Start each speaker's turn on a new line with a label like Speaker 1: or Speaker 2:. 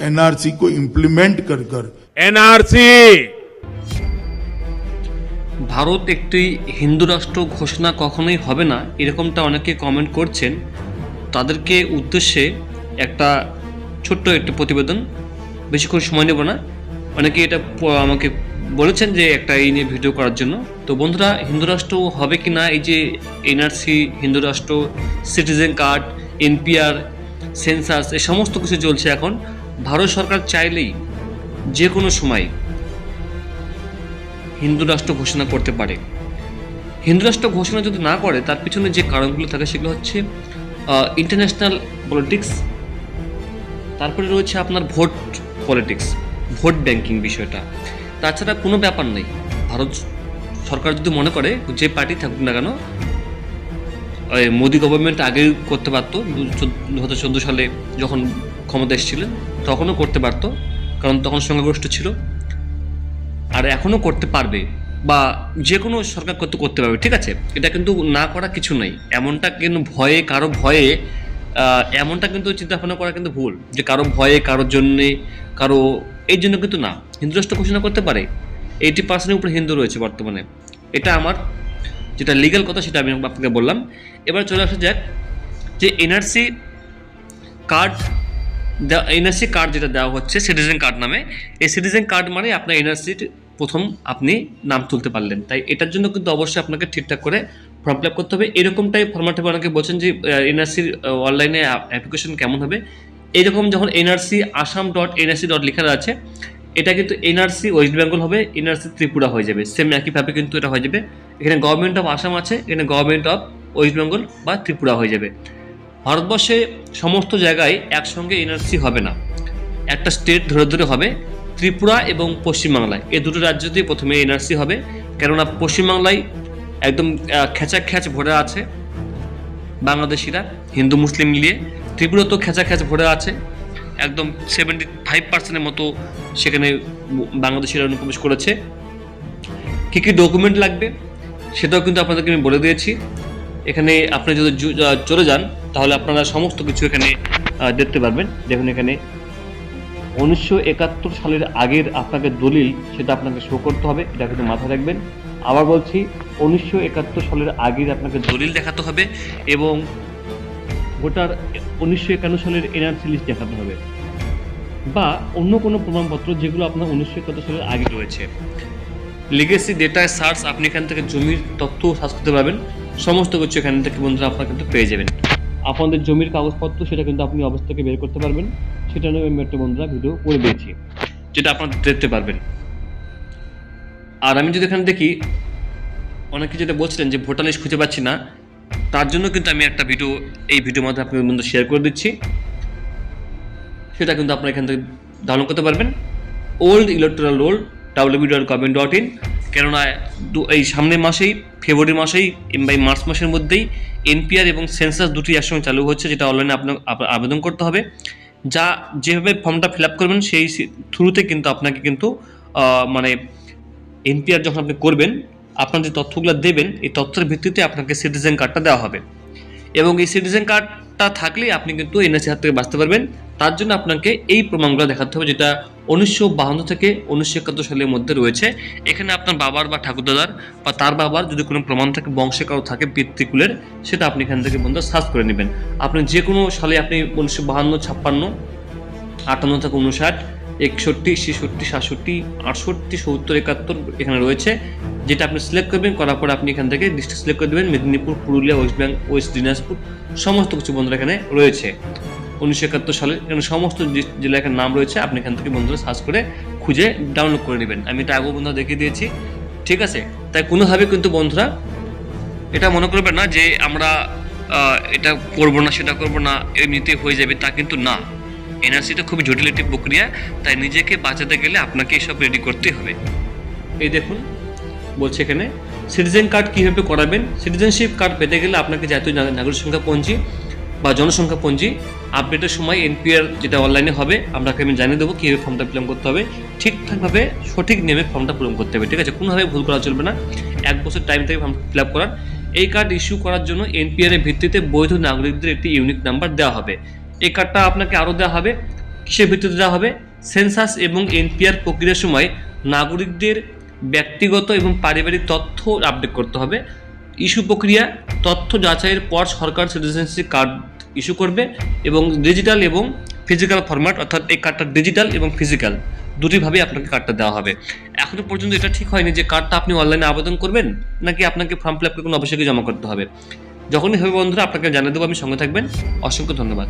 Speaker 1: NRC को implement कर कर
Speaker 2: एनआरसी
Speaker 3: ভারত একটি হিন্দু রাষ্ট্র ঘোষণা কখনোই হবে না এরকমটা অনেকে কমেন্ট করছেন তাদেরকে উদ্দেশ্যে একটা ছোট্ট একটি প্রতিবেদন বেশিক্ষণ সময় নেব না অনেকে এটা প- আমাকে বলেছেন যে একটা এই নিয়ে ভিডিও করার জন্য তো বন্ধুরা হিন্দু রাষ্ট্র হবে কি না এই যে এনআরসি হিন্দু রাষ্ট্র সিটিজেন কার্ড এনপিআর সেন্সাস এই সমস্ত কিছু চলছে এখন ভারত সরকার চাইলেই যে কোনো সময় হিন্দু রাষ্ট্র ঘোষণা করতে পারে। হিন্দু রাষ্ট্র ঘোষণা যদি না করে, তার পিছনে যে কারণগুলো থাকে সেগুলো হচ্ছে ইন্টারন্যাশনাল পলিটিক্স তারপরে রয়েছে আপনার ভোট পলিটিক্স ভোট ব্যাংকিং বিষয়টা। তাছাড়া কোনো ব্যাপার নেই। ভারত সরকার যদি মনে করে যে পার্টি থাকুক না কেন মোদি গভর্নমেন্ট আগেই করতে পারতো দু হাজার চোদ্দ সালে যখন ক্ষমতা এসেছিলেন, তখনও করতে পারতো, কারণ তখন সংখ্যাগরিষ্ঠ ছিল। আর এখনও করতে পারবে বা যে কোনো সরকার করতে করতে পারবে, ঠিক আছে? এটা কিন্তু না করা কিছু নেই। এমনটা কিন্তু ভয়ে, কারও ভয়ে এমনটা কিন্তু চিন্তা ভাবনা করা কিন্তু ভুল, যে কারও ভয়ে, কারোর জন্যে, কারও এই জন্য কিন্তু না। হিন্দু রাষ্ট্র ঘোষণা করতে পারে। এইটি পার্সেন্টের উপরে হিন্দু রয়েছে বর্তমানে। এটা আমার যেটা লিগ্যাল কথা সেটা আমি আপনাকে বললাম। এবার চলে আসা যাক যে এনআরসি কার্ড এনআরসি কার্ড যেটা দেওয়া হচ্ছে সিটিজেন কার্ড নামে। এই সিটিজেন কার্ড মানে আপনার এনআরসির প্রথম আপনি নাম তুলতে পারলেন। তাই এটার জন্য কিন্তু অবশ্যই আপনাকে ঠিকঠাক করে ফর্ম ফিল করতে হবে। এরকমটাই ফর্মাটে অনেকে বলছেন যে এনআরসির অনলাইনে অ্যাপ্লিকেশন কেমন হবে? এইরকম যখন NRC Assam dot NRC dot লেখা আছে, এটা কিন্তু এনআরসি ওয়েস্ট বেঙ্গল হবে এনআরসি ত্রিপুরা হয়ে যাবে। সেম একইভাবে কিন্তু এটা হয়ে যাবে। এখানে গভর্নমেন্ট অফ আসাম আছে, এখানে গভর্নমেন্ট অফ ওয়েস্ট বেঙ্গল বা ত্রিপুরা হয়ে যাবে। ভারতবর্ষে সমস্ত জায়গায় একসঙ্গে এনআরসি হবে না। একটা স্টেট ধরে ধরে হবে ত্রিপুরা এবং পশ্চিমবাংলায়। এই দুটো রাজ্যতেই প্রথমে এনআরসি হবে। কেননা পশ্চিমবাংলায় একদম খেচা খেচ ভরে আছে বাংলাদেশিরা, হিন্দু, মুসলিম মিলিয়ে। ত্রিপুরা তো খেচা খেচ ভরে আছে। একদম সেভেন্টি ফাইভ পার্সেন্টের মতো সেখানে বাংলাদেশিরা অনুপ্রবেশ করেছে। কী কী ডকুমেন্ট লাগবে, সেটাও কিন্তু আপনাদেরকে আমি বলে দিয়েছি। এখানে আপনি যদি চলে যান, তাহলে আপনারা সমস্ত কিছু এখানে দেখতে পারবেন। দেখুন এখানে, উনিশশো একাত্তর সালের আগের আপনাকে দলিল, সেটা আপনাকে শো করতে হবে, এটা কিন্তু মাথায় রাখবেন। আবার বলছি, উনিশশো একাত্তর সালের আগের আপনাকে দলিল দেখাতে হবে এবং ভোটার উনিশশো একান্ন সালের এনআরসি লিস্ট দেখাতে হবে। বা অন্য কোনো প্রমাণপত্র যেগুলো আপনার উনিশশো একাত্তর সালের আগে রয়েছে। লিগেসি ডেটা সার্চ আপনি এখান থেকে জমির তথ্য সার্চ করতে পারবেন। সমস্ত কিছু এখান থেকে বন্ধুরা আপনারা কিন্তু পেয়ে যাবেন। আপনাদের জমির কাগজপত্র, সেটা কিন্তু আপনি অবস্থা থেকে বের করতে পারবেন। সেটা নিয়ে আমি একটা বন্ধুরা ভিডিও করে দিয়েছি, যেটা আপনারা দেখতে পারবেন। আর আমি যদি এখানে দেখি, অনেকে যেটা বলছিলেন যে ভোটার লিস্ট খুঁজে পাচ্ছি না, তার জন্য কিন্তু আমি একটা ভিডিও, এই ভিডিওর মধ্যে আপনাদের বন্ধু শেয়ার করে দিচ্ছি। সেটা কিন্তু আপনারা এখান থেকে ডাউনলোড করতে পারবেন। Old electoral roll W dot government dot in কেননা এই সামনের মাসেই, ফেব্রুয়ারি মাসেই কিংবা মার্চ মাসের মধ্যেই এনপিআর এবং সেন্সাস দুটি একসঙ্গে চালু হচ্ছে, যেটা অনলাইনে আপনার আবেদন করতে হবে। যা যেভাবে ফর্মটা ফিল আপ করবেন, সেই থ্রুতে কিন্তু আপনাকে কিন্তু মানে এনপিআর যখন আপনি করবেন, আপনার যে তথ্যগুলো দেবেন, এই তথ্যের ভিত্তিতে আপনাকে সিটিজেন কার্ডটা দেওয়া হবে। এবং এই সিটিজেন কার্ডটা থাকলেই আপনি কিন্তু এনএসসি হাত থেকে বাঁচতে পারবেন। তার জন্য আপনাকে এই প্রমাণগুলো দেখাতে হবে যেটা উনিশশো বাহান্ন থেকে উনিশশো একাত্তর সালের মধ্যে রয়েছে। এখানে আপনার বাবার বা ঠাকুরদাদার বা তার বাবার যদি কোনো প্রমাণ থাকে, বংশে কারও থাকে, পিতৃকুলের, সেটা আপনি এখান থেকে বন্ধু সার্চ করে নেবেন। আপনি যে কোনো সালে আপনি উনিশশো বাহান্ন, ছাপ্পান্ন, আটান্ন থেকে উনষাট, একষট্টি, ছেষট্টি, সাতষট্টি, আটষট্টি, সত্তর, একাত্তর এখানে রয়েছে। যেটা আপনি সিলেক্ট করবেন, করার পর আপনি এখান থেকে ডিস্ট্রিক্ট সিলেক্ট করে দেবেন। মেদিনীপুর, পুরুলিয়া, ওয়েস্ট বেঙ্গল ওয়েস্ট দিনাজপুর, সমস্ত কিছু বন্ধুরা এখানে রয়েছে। উনিশশো একাত্তর সালে। এখানে সমস্ত যে- জেলা নাম রয়েছে, আপনি এখান থেকে বন্ধুরা সার্চ করে খুঁজে ডাউনলোড করে নেবেন। আমি এটা আগেও বন্ধুরা দেখিয়ে দিয়েছি। ঠিক আছে? তাই কোনোভাবে কিন্তু বন্ধুরা এটা মনে করবেন না যে আমরা এটা করব না, সেটা করব না এমনিতে হয়ে যাবে, তা কিন্তু না। এনআরসিটা খুবই জটিল একটি প্রক্রিয়া, তাই নিজেকে বাঁচাতে গেলে আপনাকে এসব রেডি করতে হবে। এই দেখুন, বলছে এখানে সিটিজেন কার্ড কীভাবে করাবেন? সিটিজেনশিপ কার্ড পেতে গেলে আপনাকে জাতীয় নাগরিক সংখ্যা পঞ্জি বা জনসংখ্যা পঞ্জি আপডেটের সময় এনপিআর যেটা অনলাইনে হবে আপনাকে আমি জানিয়ে দেবো, কীভাবে ফর্মটা ফিল করতে হবে, ঠিকঠাকভাবে সঠিক নিয়মে ফর্মটা পূরণ করতে হবে, ঠিক আছে? কোনোভাবে ভুল করা চলবে না। এক বছর টাইম থেকে ফর্ম ফিল করার। এই কার্ড ইস্যু করার জন্য এনপিআর এর ভিত্তিতে বৈধ নাগরিকদের একটি ইউনিক নাম্বার দেওয়া হবে। এই কার্ডটা আপনাকে আরও দেওয়া হবে। কিসের ভিত্তিতে দেওয়া হবে? সেন্সাস এবং এনপিআর প্রক্রিয়ার সময় নাগরিকদের ব্যক্তিগত এবং পারিবারিক তথ্য আপডেট করতে হবে। ইস্যু প্রক্রিয়া, তথ্য যাচাইয়ের পর সরকার সিটিজেনশিপ কার্ড ইস্যু করবে এবং ডিজিটাল এবং ফিজিক্যাল ফরম্যাট, অর্থাৎ এই কার্ডটা ডিজিটাল এবং ফিজিক্যাল, দুটিভাবে আপনাকে কার্ডটা দেওয়া হবে। এখনও পর্যন্ত এটা ঠিক হয়নি যে কার্ডটা আপনি অনলাইনে আবেদন করবেন, নাকি আপনাকে ফর্ম ফিল আপ করে কোনো অবশ্যই জমা করতে হবে। যখনই হবে বন্ধুরা, আপনাকে জানিয়ে দেবো, আমি সঙ্গে থাকবেন। অসংখ্য ধন্যবাদ।